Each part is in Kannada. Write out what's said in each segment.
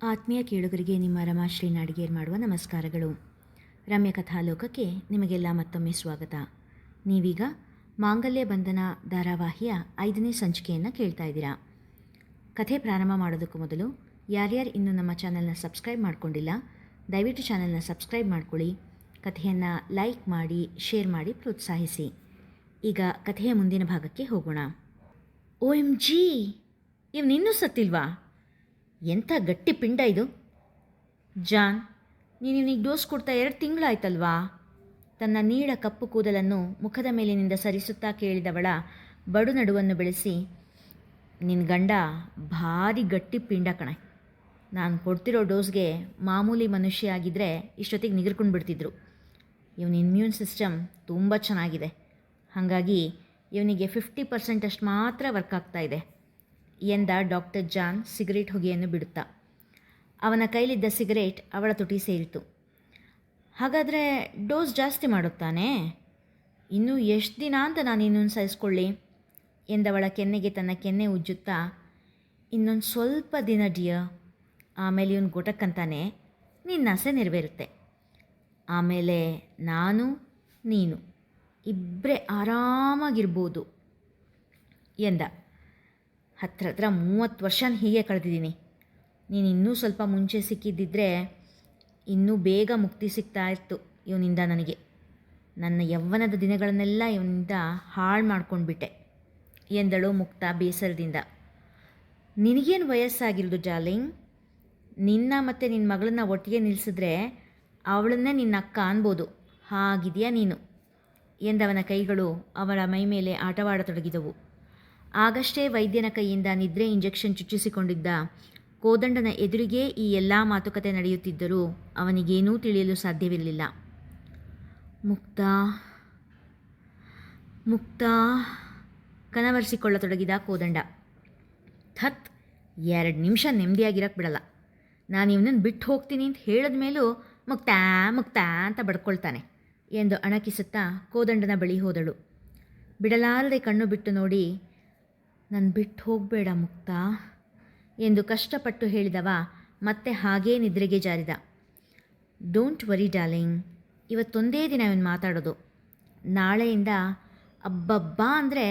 ಆತ್ಮೀಯ ಕೇಳುಗರಿಗೆ ನಿಮ್ಮ ರಮಾಶ್ರೀ ನಾಡಿಗೇರ್ ಮಾಡುವ ನಮಸ್ಕಾರಗಳು. ರಮ್ಯ ಕಥಾಲೋಕಕ್ಕೆ ನಿಮಗೆಲ್ಲ ಮತ್ತೊಮ್ಮೆ ಸ್ವಾಗತ. ನೀವೀಗ ಮಾಂಗಲ್ಯ ಬಂಧನ ಧಾರಾವಾಹಿಯ ಐದನೇ ಸಂಚಿಕೆಯನ್ನು ಕೇಳ್ತಾ ಇದ್ದೀರಾ. ಕಥೆ ಪ್ರಾರಂಭ ಮಾಡೋದಕ್ಕೂ ಮೊದಲು ಯಾರ್ಯಾರು ಇನ್ನೂ ನಮ್ಮ ಚಾನಲ್ನ ಸಬ್ಸ್ಕ್ರೈಬ್ ಮಾಡ್ಕೊಂಡಿಲ್ಲ, ದಯವಿಟ್ಟು ಚಾನಲ್ನ ಸಬ್ಸ್ಕ್ರೈಬ್ ಮಾಡ್ಕೊಳ್ಳಿ, ಕಥೆಯನ್ನು ಲೈಕ್ ಮಾಡಿ, ಶೇರ್ ಮಾಡಿ ಪ್ರೋತ್ಸಾಹಿಸಿ. ಈಗ ಕಥೆಯ ಮುಂದಿನ ಭಾಗಕ್ಕೆ ಹೋಗೋಣ. ಓ ಎಂ ಜಿ ಇವನಿನ್ನೂ ಸತ್ತಿಲ್ವಾ? ಎಂಥ ಗಟ್ಟಿ ಪಿಂಡ ಇದು? ಜಾನ್, ನೀನು ಇವನಿಗೆ ಡೋಸ್ ಕೊಡ್ತಾ ಎರಡು ತಿಂಗಳಾಯ್ತಲ್ವಾ? ತನ್ನ ನೀಳ ಕಪ್ಪು ಕೂದಲನ್ನು ಮುಖದ ಮೇಲಿನಿಂದ ಸರಿಸುತ್ತಾ ಕೇಳಿದವಳ ಬಡು ನಡುವನ್ನು ಬೆಳೆಸಿ ನಿನ್ನ ಗಂಡ ಭಾರಿ ಗಟ್ಟಿ ಪಿಂಡ ಕಣೆ. ನಾನು ಕೊಡ್ತಿರೋ ಡೋಸ್ಗೆ ಮಾಮೂಲಿ ಮನುಷ್ಯ ಆಗಿದ್ದರೆ ಇಷ್ಟೊತ್ತಿಗೆ ನಿಗರ್ಕೊಂಡು ಬಿಡ್ತಿದ್ರು ಇವನ ಇಮ್ಯೂನ್ ಸಿಸ್ಟಮ್ ತುಂಬ ಚೆನ್ನಾಗಿದೆ. ಹಾಗಾಗಿ ಇವನಿಗೆ ಫಿಫ್ಟಿ ಪರ್ಸೆಂಟಷ್ಟು ಮಾತ್ರ ವರ್ಕ್ ಆಗ್ತಾ ಇದೆ. ಎಂದ ಡಾಕ್ಟರ್ ಜಾನ್ ಸಿಗರೇಟ್ ಹೊಗೆಯನ್ನು ಬಿಡುತ್ತಾ. ಅವನ ಕೈಲಿದ್ದ ಸಿಗರೇಟ್ ಅವಳ ತುಟಿ ಸೇರಿತು. ಹಾಗಾದರೆ ಡೋಸ್ ಜಾಸ್ತಿ ಮಾಡುತ್ತಾನೆ? ಇನ್ನೂ ಎಷ್ಟು ದಿನ ಅಂತ ನಾನು ಇನ್ನೊಂದು ಸಹಿಸ್ಕೊಳ್ಳಿ ಎಂದವಳ ಕೆನ್ನೆಗೆ ತನ್ನ ಕೆನ್ನೆ ಉಜ್ಜುತ್ತಾ, ಇನ್ನೊಂದು ಸ್ವಲ್ಪ ದಿನ ಡಿಯ ಆಮೇಲೆ ಇವನು ಗೊಟಕ್ಕಂತಾನೆ ನಿನ್ನ ಆಸೆ ನೆರವೇರುತ್ತೆ. ಆಮೇಲೆ ನಾನು, ನೀನು ಇಬ್ಬರೇ ಆರಾಮಾಗಿರ್ಬೋದು ಎಂದ. ಹತ್ರ ಹತ್ರ ಮೂವತ್ತು ವರ್ಷ ಹೀಗೆ ಕಳೆದಿದ್ದೀನಿ. ನೀನು ಇನ್ನೂ ಸ್ವಲ್ಪ ಮುಂಚೆ ಸಿಕ್ಕಿದ್ದಿದ್ರೆ ಇನ್ನೂ ಬೇಗ ಮುಕ್ತಿ ಸಿಗ್ತಾ ಇತ್ತು ಇವನಿಂದ ನನಗೆ. ನನ್ನ ಯೌವನದ ದಿನಗಳನ್ನೆಲ್ಲ ಇವನಿಂದ ಹಾಳು ಮಾಡ್ಕೊಂಡ್ಬಿಟ್ಟೆ ಎಂದಳು ಮುಕ್ತ ಬೇಸರದಿಂದ. ನಿನಗೇನು ವಯಸ್ಸಾಗಿರೋದು ಜಾಲಿಂಗ್ ನಿನ್ನ ಮತ್ತು ನಿನ್ನ ಮಗಳನ್ನ ಒಟ್ಟಿಗೆ ನಿಲ್ಲಿಸಿದ್ರೆ ಅವಳನ್ನೇ ನಿನ್ನ ಅಕ್ಕ ಅನ್ಬೋದು. ಹಾಗಿದೆಯಾ ನೀನು? ಎಂದವನ ಕೈಗಳು ಅವಳ ಮೈ ಮೇಲೆ ಆಟವಾಡತೊಡಗಿದವು. ಆಗಷ್ಟೇ ವೈದ್ಯನ ಕೈಯಿಂದ ನಿದ್ರೆ ಇಂಜೆಕ್ಷನ್ ಚುಚ್ಚಿಸಿಕೊಂಡಿದ್ದ ಕೋದಂಡನ ಎದುರಿಗೆ ಈ ಎಲ್ಲ ಮಾತುಕತೆ ನಡೆಯುತ್ತಿದ್ದರೂ ಅವನಿಗೇನೂ ತಿಳಿಯಲು ಸಾಧ್ಯವಿರಲಿಲ್ಲ. ಮುಕ್ತ ಮುಕ್ತ ಕನವರಿಸಿಕೊಳ್ಳತೊಡಗಿದ ಕೋದಂಡ. ಥತ್, ಎರಡು ನಿಮಿಷ ನೆಮ್ಮದಿಯಾಗಿರಕ್ಕೆ ಬಿಡಲ್ಲ. ನಾನು ಇವನನ್ನು ಬಿಟ್ಟು ಹೋಗ್ತೀನಿ ಅಂತ ಹೇಳಿದ ಮೇಲೂ ಮುಕ್ತಾ ಮುಕ್ತಾ ಅಂತ ಬಡ್ಕೊಳ್ತಾನೆ ಎಂದು ಅಣಕಿಸುತ್ತಾ ಕೋದಂಡನ ಬಳಿ ಹೋದಳು. ಬಿಡಲಾರದೆ ಕಣ್ಣು ಬಿಟ್ಟು ನೋಡಿ ನನ್ನ ಬಿಟ್ಟು ಹೋಗಬೇಡ ಮುಕ್ತ ಎಂದು ಕಷ್ಟಪಟ್ಟು ಹೇಳಿದವ ಮತ್ತೆ ಹಾಗೇ ನಿದ್ರೆಗೆ ಜಾರಿದ. ಡೋಂಟ್ ವರಿ ಡಾರ್ಲಿಂಗ್, ಇವತ್ತೊಂದೇ ದಿನ ಇವನು ಮಾತಾಡೋದು. ನಾಳೆಯಿಂದ ಅಬ್ಬಬ್ಬಾ ಅಂದರೆ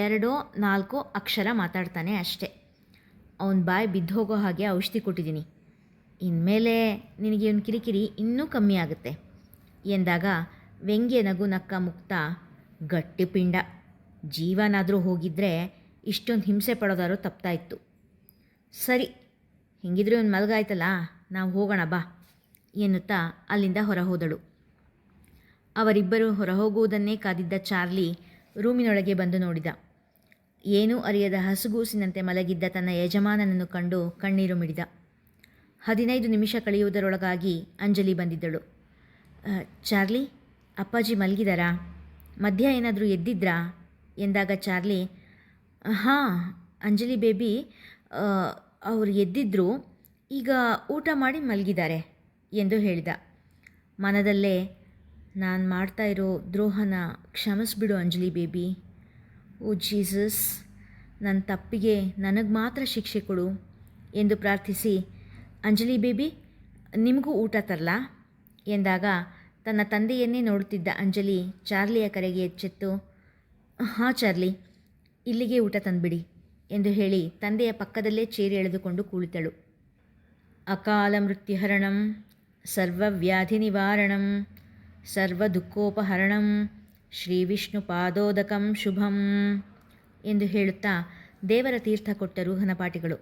ಎರಡೋ ನಾಲ್ಕೋ ಅಕ್ಷರ ಮಾತಾಡ್ತಾನೆ ಅಷ್ಟೆ. ಅವನ ಬಾಯಿ ಬಿದ್ದು ಹೋಗೋ ಹಾಗೆ ಔಷಧಿ ಕೊಟ್ಟಿದ್ದೀನಿ. ಇನ್ಮೇಲೆ ನಿನಗೆ ಇವನ್ ಕಿರಿಕಿರಿ ಇನ್ನೂ ಕಮ್ಮಿ ಆಗುತ್ತೆ ಎಂದಾಗ ವ್ಯಂಗ್ಯ ನಗು ನಕ್ಕ ಮುಕ್ತ ಗಟ್ಟಿ ಪಿಂಡ ಜೀವನಾದರೂ ಹೋಗಿದ್ದರೆ ಇಷ್ಟೊಂದು ಹಿಂಸೆ ಪಡೋದಾದ್ರೂ ತಪ್ತಾ ಇತ್ತು. ಸರಿ, ಹಿಂಗಿದ್ರೆ ಒಂದು ಮಲಗಾಯ್ತಲ್ಲ, ನಾವು ಹೋಗೋಣ ಬಾ, ಎನ್ನುತ್ತಾ ಅಲ್ಲಿಂದ ಹೊರಹೋದಳು. ಅವರಿಬ್ಬರು ಹೊರಹೋಗುವುದನ್ನೇ ಕಾದಿದ್ದ ಚಾರ್ಲಿ ರೂಮಿನೊಳಗೆ ಬಂದು ನೋಡಿದ. ಏನೂ ಅರಿಯದ ಹಸುಗೂಸಿನಂತೆ ಮಲಗಿದ್ದ ತನ್ನ ಯಜಮಾನನನ್ನು ಕಂಡು ಕಣ್ಣೀರು ಮಿಡಿದ. ಹದಿನೈದು ನಿಮಿಷ ಕಳೆಯುವುದರೊಳಗಾಗಿ ಅಂಜಲಿ ಬಂದಿದ್ದಳು. ಚಾರ್ಲಿ, ಅಪ್ಪಾಜಿ ಮಲಗಿದಾರಾ? ಮಧ್ಯ ಏನಾದರೂ ಎದ್ದಿದ್ರಾ? ಎಂದಾಗ ಚಾರ್ಲಿ ಹಾಂ, ಅಂಜಲಿ ಬೇಬಿ ಅವರು ಎದ್ದಿದ್ರು, ಈಗ ಊಟ ಮಾಡಿ ಮಲಗಿದ್ದಾರೆ ಎಂದು ಹೇಳಿದ. ಮನದಲ್ಲೇ, ನಾನು ಮಾಡ್ತಾ ಇರೋ ದ್ರೋಹನ ಕ್ಷಮಿಸ್ಬಿಡು ಅಂಜಲಿ ಬೇಬಿ. ಓ ಜೀಸಸ್ ನನ್ನ ತಪ್ಪಿಗೆ ನನಗೆ ಮಾತ್ರ ಶಿಕ್ಷೆ ಕೊಡು ಎಂದು ಪ್ರಾರ್ಥಿಸಿ, ಅಂಜಲಿ ಬೇಬಿ, ನಿಮಗೂ ಊಟ ತರಲಾ? ಎಂದಾಗ ತನ್ನ ತಂದೆಯನ್ನೇ ನೋಡುತ್ತಿದ್ದ ಅಂಜಲಿ ಚಾರ್ಲಿಯ ಕರೆಗೆ ಎಚ್ಚೆತ್ತು. ಹಾಂ, ಚಾರ್ಲಿ. ಇಲ್ಲಿಗೆ ಊಟ ತಂದುಬಿಡಿ ಎಂದು ಹೇಳಿ ತಂದೆಯ ಪಕ್ಕದಲ್ಲೇ ಚೇರಿ ಎಳೆದುಕೊಂಡು ಕುಳಿತಳು. ಅಕಾಲ ಮೃತ್ಯುಹರಣಂ, ಸರ್ವವ್ಯಾಧಿ ನಿವಾರಣಂ ಸರ್ವ ದುಃಖೋಪಹರಣಂ ಶ್ರೀ ವಿಷ್ಣು ಪಾದೋದಕಂ ಶುಭಂ ಎಂದು ಹೇಳುತ್ತಾ ದೇವರ ತೀರ್ಥ ಕೊಟ್ಟರು ಘನಪಾಠಿಗಳು.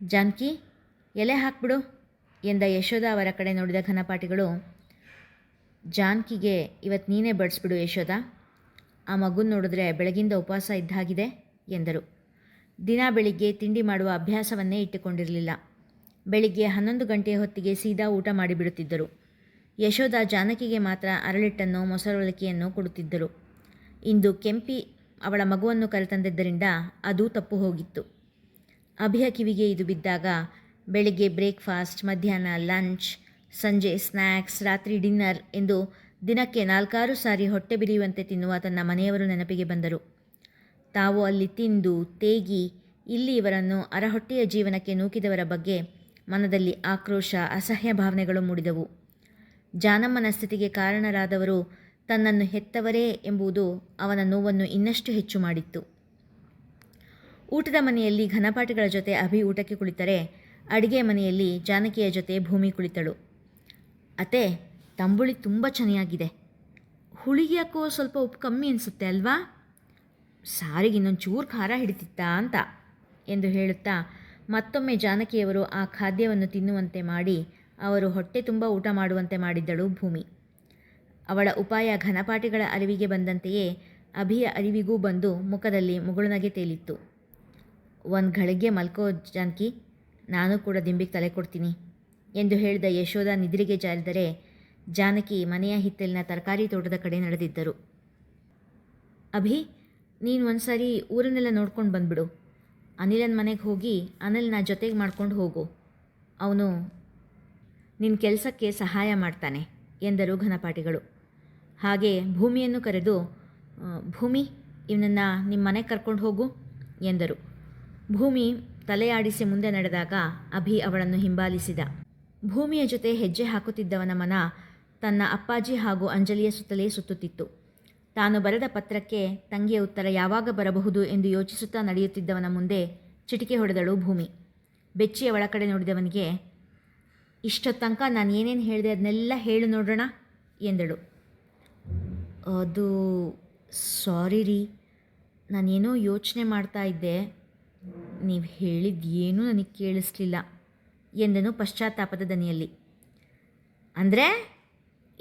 ಜಾನ್ಕಿ, ಎಲೆ ಹಾಕ್ಬಿಡು ಎಂದ ಯಶೋಧ ಅವರ ಕಡೆ ನೋಡಿದ ಘನಪಾಠಿಗಳು, ಜಾನ್ಕಿಗೆ ಇವತ್ತು ನೀನೇ ಬಡಿಸ್ಬಿಡು ಯಶೋಧ. ಆ ಮಗು ನೋಡಿದ್ರೆ ಬೆಳಗಿಂದ ಉಪವಾಸ ಇದ್ದಾಗಿದೆ ಎಂದರು. ದಿನ ಬೆಳಿಗ್ಗೆ ತಿಂಡಿ ಮಾಡುವ ಅಭ್ಯಾಸವನ್ನೇ ಇಟ್ಟುಕೊಂಡಿರಲಿಲ್ಲ. ಬೆಳಿಗ್ಗೆ ಹನ್ನೊಂದು ಗಂಟೆಯ ಹೊತ್ತಿಗೆ ಸೀದಾ ಊಟ ಮಾಡಿಬಿಡುತ್ತಿದ್ದರು. ಯಶೋಧ ಜಾನಕಿಗೆ ಮಾತ್ರ ಅರಳಿಟ್ಟನ್ನು ಮೊಸರೊಳಕೆಯನ್ನು ಕೊಡುತ್ತಿದ್ದರು. ಇಂದು ಕೆಂಪಿ ಅವಳ ಮಗುವನ್ನು ಕರೆತಂದಿದ್ದರಿಂದ ಅದು ತಪ್ಪು ಹೋಗಿತ್ತು. ಅಭಿಯ ಕಿವಿಗೆ ಇದು ಬಿದ್ದಾಗ ಬೆಳಿಗ್ಗೆ ಬ್ರೇಕ್ಫಾಸ್ಟ್, ಮಧ್ಯಾಹ್ನ ಲಂಚ್, ಸಂಜೆ ಸ್ನ್ಯಾಕ್ಸ್ ರಾತ್ರಿ ಡಿನ್ನರ್ ಎಂದು ದಿನಕ್ಕೆ ನಾಲ್ಕಾರು ಸಾರಿ ಹೊಟ್ಟೆ ಬಿರಿಯುವಂತೆ ತಿನ್ನುವ ತನ್ನ ಮನೆಯವರು ನೆನಪಿಗೆ ಬಂದರು. ತಾವು ಅಲ್ಲಿ ತಿಂದು, ತೇಗಿ, ಇಲ್ಲಿ ಇವರನ್ನು ಅರಹೊಟ್ಟೆಯ ಜೀವನಕ್ಕೆ ನೂಕಿದವರ ಬಗ್ಗೆ ಮನದಲ್ಲಿ ಆಕ್ರೋಶ, ಅಸಹ್ಯ ಭಾವನೆಗಳು ಮೂಡಿದವು. ಜಾನಮ್ಮನ ಸ್ಥಿತಿಗೆ ಕಾರಣರಾದವರು ತನ್ನನ್ನು ಹೆತ್ತವರೇ ಎಂಬುದು ಅವನ ನೋವನ್ನು ಇನ್ನಷ್ಟು ಹೆಚ್ಚು ಮಾಡಿತ್ತು. ಊಟದ ಮನೆಯಲ್ಲಿ ಘನಪಾಠಗಳ ಜೊತೆ ಅಭಿ ಊಟಕ್ಕೆ ಕುಳಿತರೆ, ಅಡಿಗೆ ಮನೆಯಲ್ಲಿ ಜಾನಕಿಯ ಜೊತೆ ಭೂಮಿ ಕುಳಿತಳು. ಅತೆ ತಂಬುಳಿ ತುಂಬ ಚೆನ್ನಾಗಿದೆ. ಹುಳಿಗೆ ಸ್ವಲ್ಪ ಉಪ್ಪು ಕಮ್ಮಿ ಅನಿಸುತ್ತೆ ಅಲ್ವಾ? ಸಾರಿಗೆ ಇನ್ನೊಂದು ಚೂರು ಖಾರ ಹಿಡಿತಿತ್ತಾ ಅಂತ ಎಂದು ಹೇಳುತ್ತಾ ಮತ್ತೊಮ್ಮೆ ಜಾನಕಿಯವರು ಆ ಖಾದ್ಯವನ್ನು ತಿನ್ನುವಂತೆ ಮಾಡಿ ಅವರು ಹೊಟ್ಟೆ ತುಂಬ ಊಟ ಮಾಡುವಂತೆ ಮಾಡಿದ್ದಳು ಭೂಮಿ. ಅವಳ ಉಪಾಯ ಘನಪಾಠಿಗಳ ಅರಿವಿಗೆ ಬಂದಂತೆಯೇ ಅಭಿಯ ಅರಿವಿಗೂ ಬಂದು ಮುಖದಲ್ಲಿ ಮುಗುಳುನಗೆ ತೇಲಿತ್ತು. ಒಂದು ಗಳಿಗೆ ಮಲ್ಕೋ ಜಾನಕಿ, ನಾನು ಕೂಡ ದಿಂಬಿಗೆ ತಲೆ ಕೊಡ್ತೀನಿ ಎಂದು ಹೇಳಿದ ಯಶೋಧ ನಿದ್ರೆಗೆ ಜಾರಿದರೆ ಜಾನಕಿ ಮನೆಯ ಹಿತ್ತಲಿನ ತರಕಾರಿ ತೋಟದ ಕಡೆ ನಡೆದಿದ್ದರು. ಅಭಿ, ನೀನು ಒಂದು ಸಾರಿ ಊರನ್ನೆಲ್ಲ ನೋಡ್ಕೊಂಡು ಬಂದ್ಬಿಡು. ಅನಿಲನ ಮನೆಗೆ ಹೋಗಿ ಅನಿಲ್ನ ಜೊತೆಗೆ ಮಾಡ್ಕೊಂಡು ಹೋಗು. ಅವನು ನಿನ್ನ ಕೆಲಸಕ್ಕೆ ಸಹಾಯ ಮಾಡ್ತಾನೆ ಎಂದರು ಘನಪಾಠಿಗಳು. ಹಾಗೆ ಭೂಮಿಯನ್ನು ಕರೆದು ಭೂಮಿ, ಇವನನ್ನು ನಿಮ್ಮ ಮನೆಗೆ ಕರ್ಕೊಂಡು ಹೋಗು ಎಂದರು. ಭೂಮಿ ತಲೆಯಾಡಿಸಿ ಮುಂದೆ ನಡೆದಾಗ ಅಭಿ ಅವಳನ್ನು ಹಿಂಬಾಲಿಸಿದ. ಭೂಮಿಯ ಜೊತೆ ಹೆಜ್ಜೆ ಹಾಕುತ್ತಿದ್ದವನ ಮನ ತನ್ನ ಅಪ್ಪಾಜಿ ಹಾಗೂ ಅಂಜಲಿಯ ಸುತ್ತಲೇ ಸುತ್ತುತ್ತಿತ್ತು. ತಾನು ಬರೆದ ಪತ್ರಕ್ಕೆ ತಂಗಿಯ ಉತ್ತರ ಯಾವಾಗ ಬರಬಹುದು ಎಂದು ಯೋಚಿಸುತ್ತಾ ನಡೆಯುತ್ತಿದ್ದವನ ಮುಂದೆ ಚಿಟಿಕೆ ಹೊಡೆದಳು ಭೂಮಿ. ಬೆಚ್ಚಿಯ ಒಳಕಡೆ ಕಡೆ ನೋಡಿದವನಿಗೆ ಇಷ್ಟೊತ್ತಂಕ ನಾನು ಏನೇನು ಹೇಳಿದೆ ಅದನ್ನೆಲ್ಲ ಹೇಳು ನೋಡೋಣ, ಎಂದಳು. ಅದು ಸಾರಿ ರೀ. ನಾನೇನೋ ಯೋಚನೆ ಮಾಡ್ತಾ ಇದ್ದೆ. ನೀವು ಹೇಳಿದ್ದೇನೂ ನನಗೆ ಕೇಳಿಸ್ಲಿಲ್ಲ, ಎಂದನು ಪಶ್ಚಾತ್ತಾಪದ ದನಿಯಲ್ಲಿ. ಅಂದರೆ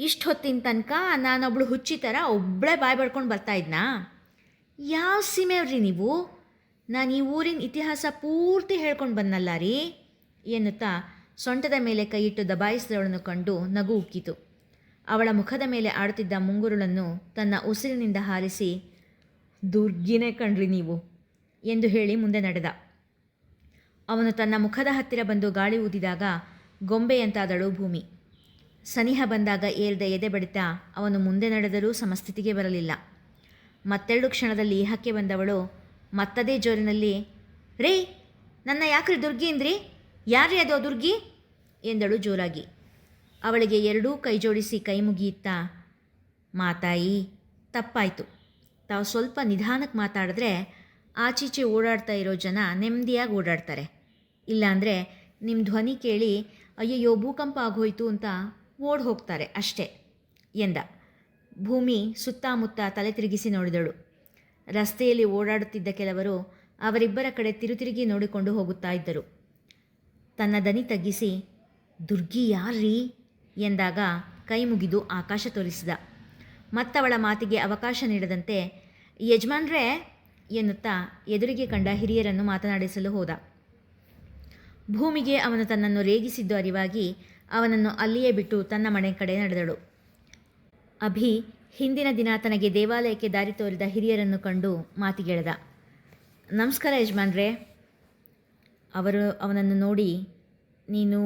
ಇಷ್ಟು ಹೊತ್ತಿನ ತನಕ ನಾನೊಬ್ಳು ಹುಚ್ಚಿ ಥರ ಒಬ್ಬಳೇ ಬಾಯಿ ಬಡ್ಕೊಂಡು ಬರ್ತಾ ಇದ್ನಾ? ಯಾವ ಸೀಮೆಯವ್ರಿ ನೀವು? ನಾನು ಈ ಊರಿನ ಇತಿಹಾಸ ಪೂರ್ತಿ ಹೇಳ್ಕೊಂಡು ಬಂದಲ್ಲ ರೀ? ಎನ್ನುತ್ತಾ ಸೊಂಟದ ಮೇಲೆ ಕೈಯಿಟ್ಟು ದಬಾಯಿಸಿದವಳನ್ನು ಕಂಡು ನಗು ಉಕ್ಕಿತು. ಅವಳ ಮುಖದ ಮೇಲೆ ಆಡುತ್ತಿದ್ದ ಮುಂಗುರುಳನ್ನು ತನ್ನ ಉಸಿರಿನಿಂದ ಹಾರಿಸಿ, ದುರ್ಗಿನೇ ಕಣ್ರಿ ನೀವು ಎಂದು ಹೇಳಿ ಮುಂದೆ ನಡೆದ. ಅವನು ತನ್ನ ಮುಖದ ಹತ್ತಿರ ಬಂದು ಗಾಳಿ ಊದಿದಾಗ ಗೊಂಬೆಯಂತಾದಳು ಭೂಮಿ. ಸನಿಹ ಬಂದಾಗ ಏರಿದ ಎದೆ ಬಡಿತ, ಅವನು ಮುಂದೆ ನಡೆದರೂ ಸಮಸ್ಥಿತಿಗೆ ಬರಲಿಲ್ಲ. ಮತ್ತೆರಡು ಕ್ಷಣದಲ್ಲಿ ಇಹಕ್ಕೆ ಬಂದವಳು, ಮತ್ತದೇ ಜೋರಿನಲ್ಲಿ, ರೇ, ನನ್ನ ಯಾಕ್ರಿ ದುರ್ಗಿ ಅಂದ್ರಿ? ಯಾರ್ರಿ ಅದು ದುರ್ಗಿ? ಎಂದಳು ಜೋರಾಗಿ. ಅವಳಿಗೆ ಎರಡೂ ಕೈ ಜೋಡಿಸಿ ಕೈ ಮುಗಿಯುತ್ತಾ ಮಾತಾಯಿ, ತಪ್ಪಾಯಿತು. ತಾವು ಸ್ವಲ್ಪ ನಿಧಾನಕ್ಕೆ ಮಾತಾಡಿದ್ರೆ ಆಚೀಚೆ ಓಡಾಡ್ತಾ ಇರೋ ಜನ ನೆಮ್ಮದಿಯಾಗಿ ಓಡಾಡ್ತಾರೆ. ಇಲ್ಲಾಂದರೆ ನಿಮ್ಮ ಧ್ವನಿ ಕೇಳಿ, ಅಯ್ಯಯ್ಯೋ, ಭೂಕಂಪ ಆಗೋಯ್ತು ಅಂತ ಓಡ್ ಹೋಗ್ತಾರೆ ಅಷ್ಟೇ ಎಂದ. ಭೂಮಿ ಸುತ್ತಮುತ್ತ ತಲೆ ತಿರುಗಿಸಿ ನೋಡಿದಳು. ರಸ್ತೆಯಲ್ಲಿ ಓಡಾಡುತ್ತಿದ್ದ ಕೆಲವರು ಅವರಿಬ್ಬರ ಕಡೆ ತಿರುತಿರುಗಿ ನೋಡಿಕೊಂಡು ಹೋಗುತ್ತಾ ಇದ್ದರು. ತನ್ನ ದನಿ ತಗ್ಗಿಸಿ, ದುರ್ಗಿ ಯಾರ್ರೀ? ಎಂದಾಗ ಕೈ ಮುಗಿದು ಆಕಾಶ ತೋರಿಸಿದ. ಮತ್ತವಳ ಮಾತಿಗೆ ಅವಕಾಶ ನೀಡದಂತೆ, ಯಜಮಾನ್ರೇ! ಎನ್ನುತ್ತಾ ಎದುರಿಗೆ ಕಂಡ ಹಿರಿಯರನ್ನು ಮಾತನಾಡಿಸಲು ಹೋದ. ಭೂಮಿಗೆ ಅವನು ತನ್ನನ್ನು ರೇಗಿಸಿದ್ದು ಅರಿವಾಗಿ ಅವನನ್ನು ಅಲ್ಲಿಯೇ ಬಿಟ್ಟು ತನ್ನ ಮನೆ ಕಡೆ ನಡೆದಳು. ಅಭಿ ಹಿಂದಿನ ದಿನ ತನಗೆ ದೇವಾಲಯಕ್ಕೆ ದಾರಿ ತೋರಿದ ಹಿರಿಯರನ್ನು ಕಂಡು ಮಾತಿಗೆಳೆದ. ನಮಸ್ಕಾರ ಯಜಮಾನ್ರೇ. ಅವರು ಅವನನ್ನು ನೋಡಿ ನೀನು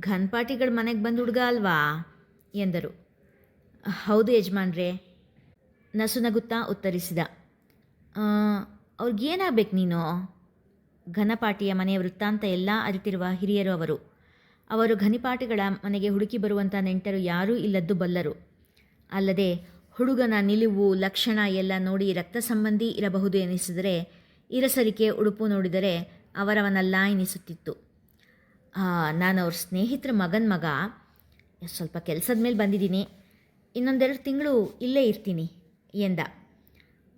ಘನ್ಪಾಟಿಗಳ ಮನೆಗೆ ಬಂದು ಹುಡುಗ ಅಲ್ವಾ? ಎಂದರು. ಹೌದು ಯಜಮಾನ್ರೇ ನಸುನಗುತ್ತಾ ಉತ್ತರಿಸಿದ. "ಆ, ಅವ್ರಿಗೇನಾಗಬೇಕು ನೀನು? ಘನಪಾಟಿಯ ಮನೆಯ ವೃತ್ತಾಂತ ಎಲ್ಲ ಅರಿತಿರುವ ಹಿರಿಯರು ಅವರು. ಅವರು ಘನಿಪಾಟಿಗಳ ಮನೆಗೆ ಹುಡುಕಿ ಬರುವಂಥ ನೆಂಟರು ಯಾರೂ ಇಲ್ಲದ್ದು ಬಲ್ಲರು. ಅಲ್ಲದೆ ಹುಡುಗನ ನಿಲುವು, ಲಕ್ಷಣ ಎಲ್ಲ ನೋಡಿ ರಕ್ತ ಸಂಬಂಧಿ ಇರಬಹುದು ಎನಿಸಿದರೆ ಇರಸರಿಕೆ ಉಡುಪು ನೋಡಿದರೆ ಅವರವನಲ್ಲ ಎನಿಸುತ್ತಿತ್ತು. ನಾನು ಅವ್ರ ಸ್ನೇಹಿತರ ಮಗನ ಮಗ. ಸ್ವಲ್ಪ ಕೆಲಸದ ಮೇಲೆ ಬಂದಿದ್ದೀನಿ. ಇನ್ನೊಂದೆರಡು ತಿಂಗಳು ಇಲ್ಲೇ ಇರ್ತೀನಿ ಎಂದ.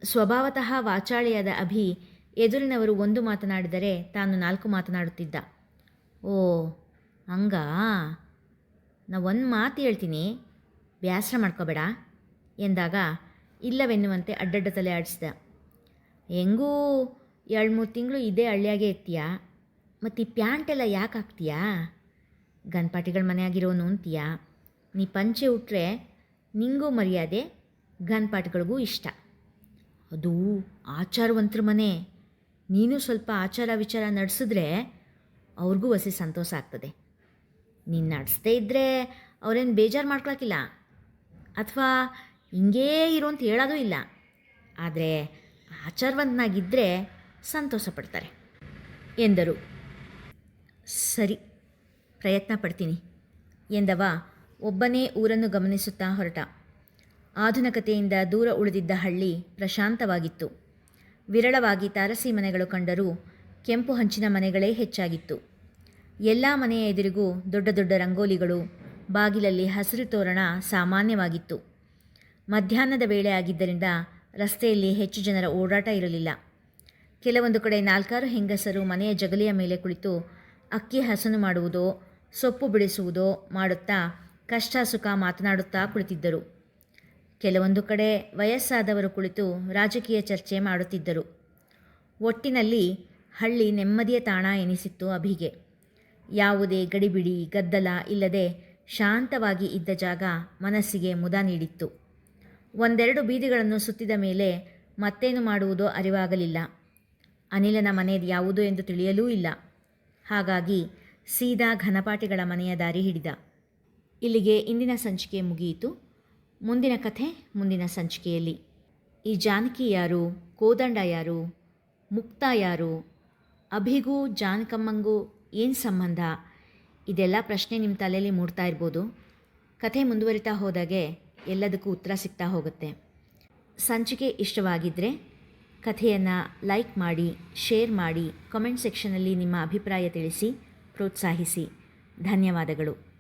ಸ್ವಭಾವತಃ ವಾಚಾಳಿಯಾದ ಅಭಿ ಎದುರಿನವರು ಒಂದು ಮಾತನಾಡಿದರೆ ತಾನು ನಾಲ್ಕು ಮಾತನಾಡುತ್ತಿದ್ದ. ಓ ಹಂಗಾ? ನಾ ಒಂದು ಮಾತು ಹೇಳ್ತೀನಿ ಬೇಸರ ಮಾಡ್ಕೋಬೇಡ, ಎಂದಾಗ ಇಲ್ಲವೆನ್ನುವಂತೆ ಅಡ್ಡಡ್ಡ ತಲೆ ಆಡಿಸ್ದ. ಹೆಂಗೂ ಎರಡು ಮೂರು ತಿಂಗಳು ಇದೇ ಹಳ್ಳಿಯಾಗೆ ಇರ್ತೀಯಾ? ಮತ್ತು ಈ ಪ್ಯಾಂಟೆಲ್ಲ ಯಾಕೆ ಹಾಕ್ತೀಯಾ? ಗನ್ಪಾಟಿಗಳ ಮನೆಯಾಗಿರೋನು ಅಂತೀಯಾ? ನೀ ಪಂಚೆ ಉಟ್ರೆ ನಿಂಗೂ ಮರ್ಯಾದೆ, ಗನ್ಪಾಟಿಗಳಿಗೂ ಇಷ್ಟ. ಅದು ಆಚಾರವಂತರ ಮನೆ. ನೀನು ಸ್ವಲ್ಪ ಆಚಾರ ವಿಚಾರ ನಡೆಸಿದ್ರೆ ಅವ್ರಿಗೂ ವಸಿ ಸಂತೋಷ ಆಗ್ತದೆ. ನೀನು ನಡೆಸದೇ ಇದ್ದರೆ ಅವರೇನು ಬೇಜಾರು ಮಾಡ್ಕೊಳಕ್ಕಿಲ್ಲ ಅಥವಾ ಹಿಂಗೇ ಇರು ಅಂತ ಹೇಳೋದು ಇಲ್ಲ. ಆದರೆ ಆಚಾರವಂತನಾಗಿದ್ದರೆ ಸಂತೋಷ ಪಡ್ತಾರೆ. ಎಂದರು. ಸರಿ, ಪ್ರಯತ್ನ ಪಡ್ತೀನಿ, ಎಂದವ ಒಬ್ಬನೇ ಊರನ್ನು ಗಮನಿಸುತ್ತಾ ಹೊರಟ. ಆಧುನಿಕತೆಯಿಂದ ದೂರ ಉಳಿದಿದ್ದ ಹಳ್ಳಿ ಪ್ರಶಾಂತವಾಗಿತ್ತು. ವಿರಳವಾಗಿ ತಾರಸಿ ಮನೆಗಳು ಕಂಡರೂ ಕೆಂಪು ಹಂಚಿನ ಮನೆಗಳೇ ಹೆಚ್ಚಾಗಿತ್ತು. ಎಲ್ಲ ಮನೆಯ ಎದುರಿಗೂ ದೊಡ್ಡ ದೊಡ್ಡ ರಂಗೋಲಿಗಳು, ಬಾಗಿಲಲ್ಲಿ ಹಸಿರು ತೋರಣ ಸಾಮಾನ್ಯವಾಗಿತ್ತು. ಮಧ್ಯಾಹ್ನದ ವೇಳೆ ಆಗಿದ್ದರಿಂದ ರಸ್ತೆಯಲ್ಲಿ ಹೆಚ್ಚು ಜನರ ಓಡಾಟ ಇರಲಿಲ್ಲ. ಕೆಲವೊಂದು ಕಡೆ ನಾಲ್ಕಾರು ಹೆಂಗಸರು ಮನೆಯ ಜಗಲಿಯ ಮೇಲೆ ಕುಳಿತು ಅಕ್ಕಿ ಹಸನು ಮಾಡುವುದೋ, ಸೊಪ್ಪು ಬಿಡಿಸುವುದೋ ಮಾಡುತ್ತಾ ಕಷ್ಟ ಸುಖ ಮಾತನಾಡುತ್ತಾ ಕುಳಿತಿದ್ದರು. ಕೆಲವೊಂದು ಕಡೆ ವಯಸ್ಸಾದವರು ಕುಳಿತು ರಾಜಕೀಯ ಚರ್ಚೆ ಮಾಡುತ್ತಿದ್ದರು. ಒಟ್ಟಿನಲ್ಲಿ ಹಳ್ಳಿ ನೆಮ್ಮದಿಯ ತಾಣ ಎನಿಸಿತ್ತು ಅಭಿಗೆ. ಯಾವುದೇ ಗಡಿಬಿಡಿ, ಗದ್ದಲ ಇಲ್ಲದೆ ಶಾಂತವಾಗಿ ಇದ್ದ ಜಾಗ ಮನಸ್ಸಿಗೆ ಮುದ ನೀಡಿತ್ತು. ಒಂದೆರಡು ಬೀದಿಗಳನ್ನು ಸುತ್ತಿದ ಮೇಲೆ ಮತ್ತೇನು ಮಾಡುವುದೋ ಅರಿವಾಗಲಿಲ್ಲ. ಅನಿಲನ ಮನೆ ಯಾವುದು ಎಂದು ತಿಳಿಯಲೂ ಇಲ್ಲ. ಹಾಗಾಗಿ ಸೀದಾ ಘನಪಾಟಿಗಳ ಮನೆಯ ದಾರಿ ಹಿಡಿದ. ಇಲ್ಲಿಗೆ ಇಂದಿನ ಸಂಚಿಕೆ ಮುಗಿಯಿತು. ಮುಂದಿನ ಕಥೆ ಮುಂದಿನ ಸಂಚಿಕೆಯಲ್ಲಿ. ಈ ಜಾನಕಿ ಯಾರು, ಕೋದಂಡ ಯಾರು, ಮುಕ್ತ ಯಾರು, ಅಭಿಗೂ ಜಾನಕಮ್ಮಂಗೂ ಏನು ಸಂಬಂಧ? ಇದೆಲ್ಲ ಪ್ರಶ್ನೆ ನಿಮ್ಮ ತಲೆಯಲ್ಲಿ ಮೂಡ್ತಾ ಇರ್ಬೋದು. ಕಥೆ ಮುಂದುವರಿತಾ ಹೋದಾಗೆ ಎಲ್ಲದಕ್ಕೂ ಉತ್ತರ ಸಿಗ್ತಾ ಹೋಗುತ್ತೆ. ಸಂಚಿಕೆ ಇಷ್ಟವಾಗಿದ್ದರೆ ಕಥೆಯನ್ನು ಲೈಕ್ ಮಾಡಿ, ಶೇರ್ ಮಾಡಿ, ಕಮೆಂಟ್ ಸೆಕ್ಷನಲ್ಲಿ ನಿಮ್ಮ ಅಭಿಪ್ರಾಯ ತಿಳಿಸಿ, ಪ್ರೋತ್ಸಾಹಿಸಿ. ಧನ್ಯವಾದಗಳು.